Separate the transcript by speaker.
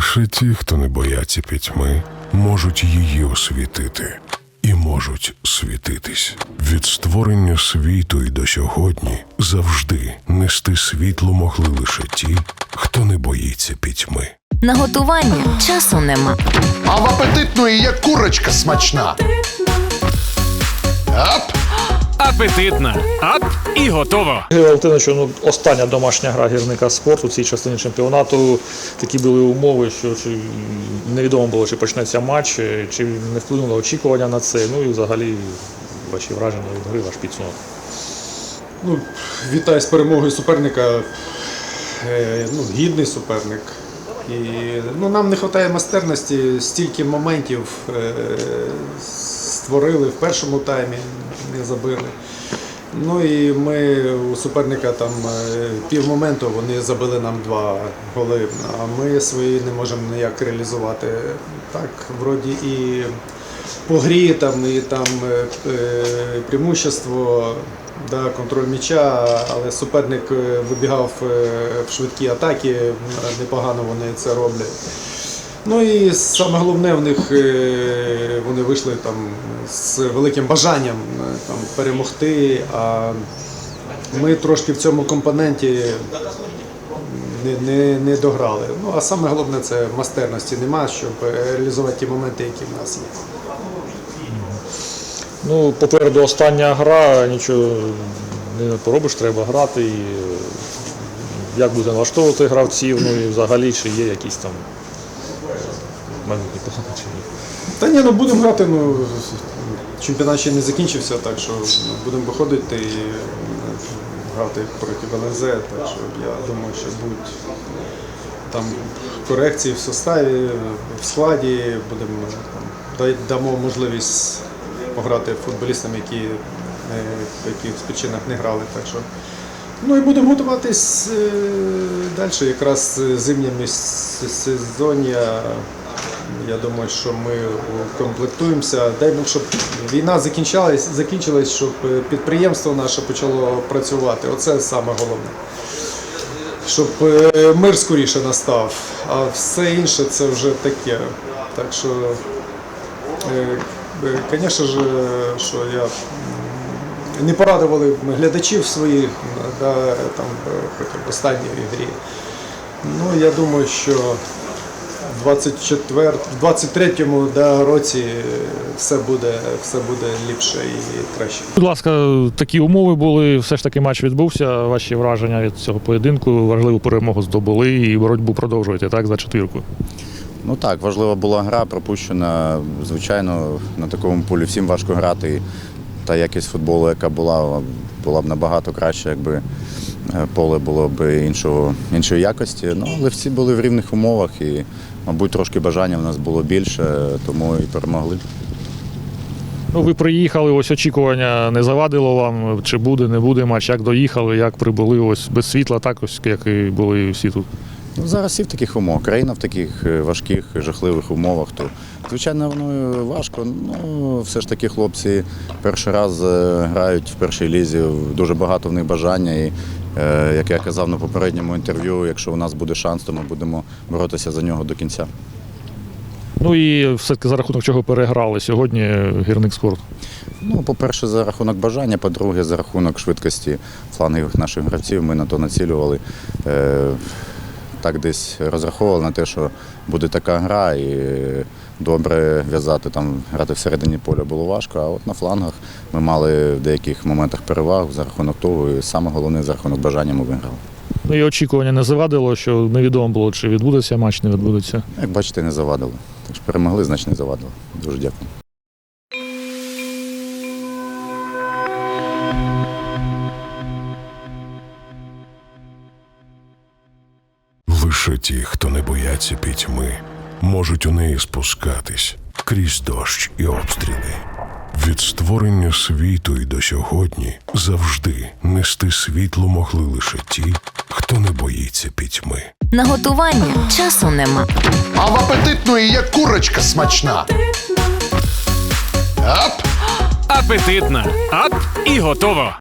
Speaker 1: Лише ті, хто не бояться пітьми, можуть її освітити і можуть світитись. Від створення світу і до сьогодні завжди нести світло могли лише ті, хто не боїться пітьми.
Speaker 2: На готування часу нема.
Speaker 3: А в апетитної є курочка смачна. Ап!
Speaker 4: Апетитна. Ап і готово.
Speaker 5: Валентинович, ну, остання домашня гра гірника спорту в цій частині чемпіонату. Такі були умови, що чи невідомо було, чи почнеться матч, чи не вплинуло очікування на це. Ну і взагалі ваші враження від гри, ваш підсумок.
Speaker 6: Ну, вітаю з перемогою суперника. Е, Ну, гідний суперник. І ну, нам не вистачає майстерності, стільки моментів е, створили в першому таймі, не забили. Ну і ми у суперника там е, пів моменту вони забили нам два голи, а ми свої не можемо ніяк реалізувати. Так, вроді і по грі там, і там е, е, преимущество, да, контроль м'яча, але суперник вибігав в швидкі атаки, непогано вони це роблять. Ну і саме головне в них е, вони вийшли там з великим бажанням е, там, перемогти. А ми трошки в цьому компоненті не, не, не дограли. Ну а саме головне це майстерності нема, щоб реалізувати ті моменти, які в нас є.
Speaker 5: Ну, попереду остання гра, нічого не поробиш, треба грати. І е, як буде налаштовувати гравців, ну і взагалі, чи є якісь там майбутні плани чи ні.
Speaker 6: Та ні, ну будемо грати. Ну, чемпіонат ще не закінчився, так що ну, будемо виходити і е, грати проти ЛНЗ. Так що я думаю, що будуть там корекції в составі, в складі, будемо там, дамо можливість пограти футболістам, які е, по якихось причинах не грали. Так що Ну і будемо готуватись е, далі. Якраз зимнє міс- сезоння. Я думаю, що ми комплектуємося. Дай Бог, щоб війна закінчилась, закінчилась, щоб е, підприємство наше почало працювати. Оце саме головне. Щоб е, мир скоріше настав, а все інше це вже таке. Так що, звісно ж, що я не порадували глядачів своїх да, там, е, проти останньої грі. Ну, я думаю, що в 24, в 23-му да, році все буде, все буде ліпше і краще.
Speaker 5: Будь ласка, такі умови були, все ж таки матч відбувся. Ваші враження від цього поєдинку, важливу перемогу здобули і боротьбу продовжуєте, так, за четвірку.
Speaker 7: Ну так, важлива була гра, пропущена. Звичайно, на такому полі всім важко грати. Та якість футболу, яка була, була б набагато краще, якби е, поле було б іншого, іншої якості. Ну, але всі були в рівних умовах і, мабуть, трошки бажання в нас було більше, тому і перемогли.
Speaker 5: Ну, ви приїхали, ось очікування не завадило вам, чи буде, не буде матч, як доїхали, як прибули ось без світла, так ось як і були всі тут.
Speaker 7: Ну, зараз всі в таких умовах. Країна в таких е, важких, жахливих умовах. То, звичайно, воно важко. Ну, все ж таки хлопці перший раз е, грають в першій лізі. Дуже багато в них бажання. І, е, як я казав на попередньому інтерв'ю, якщо у нас буде шанс, то ми будемо боротися за нього до кінця.
Speaker 5: Ну і все-таки за рахунок чого переграли сьогодні гірник спорт.
Speaker 7: Ну, по-перше, за рахунок бажання, по-друге, за рахунок швидкості флангів наших гравців. Ми на то націлювали. Так десь розраховували на те, що буде така гра, і добре в'язати там, грати всередині поля було важко. А от на флангах ми мали в деяких моментах переваг за рахунок того, і саме головне за рахунок бажання ми виграли.
Speaker 5: Ну і очікування не завадило, що невідомо було, чи відбудеться матч, не відбудеться.
Speaker 7: Як бачите, не завадили. Так що перемогли, значить не завадили. Дуже дякую.
Speaker 1: Лише ті, хто не бояться пітьми, можуть у неї спускатись крізь дощ і обстріли. Від створення світу і до сьогодні завжди нести світло могли лише ті, хто не боїться пітьми.
Speaker 2: На готування часу нема.
Speaker 3: А в апетитної є курочка смачна. Ап!
Speaker 4: Апетитна. Ап і готово.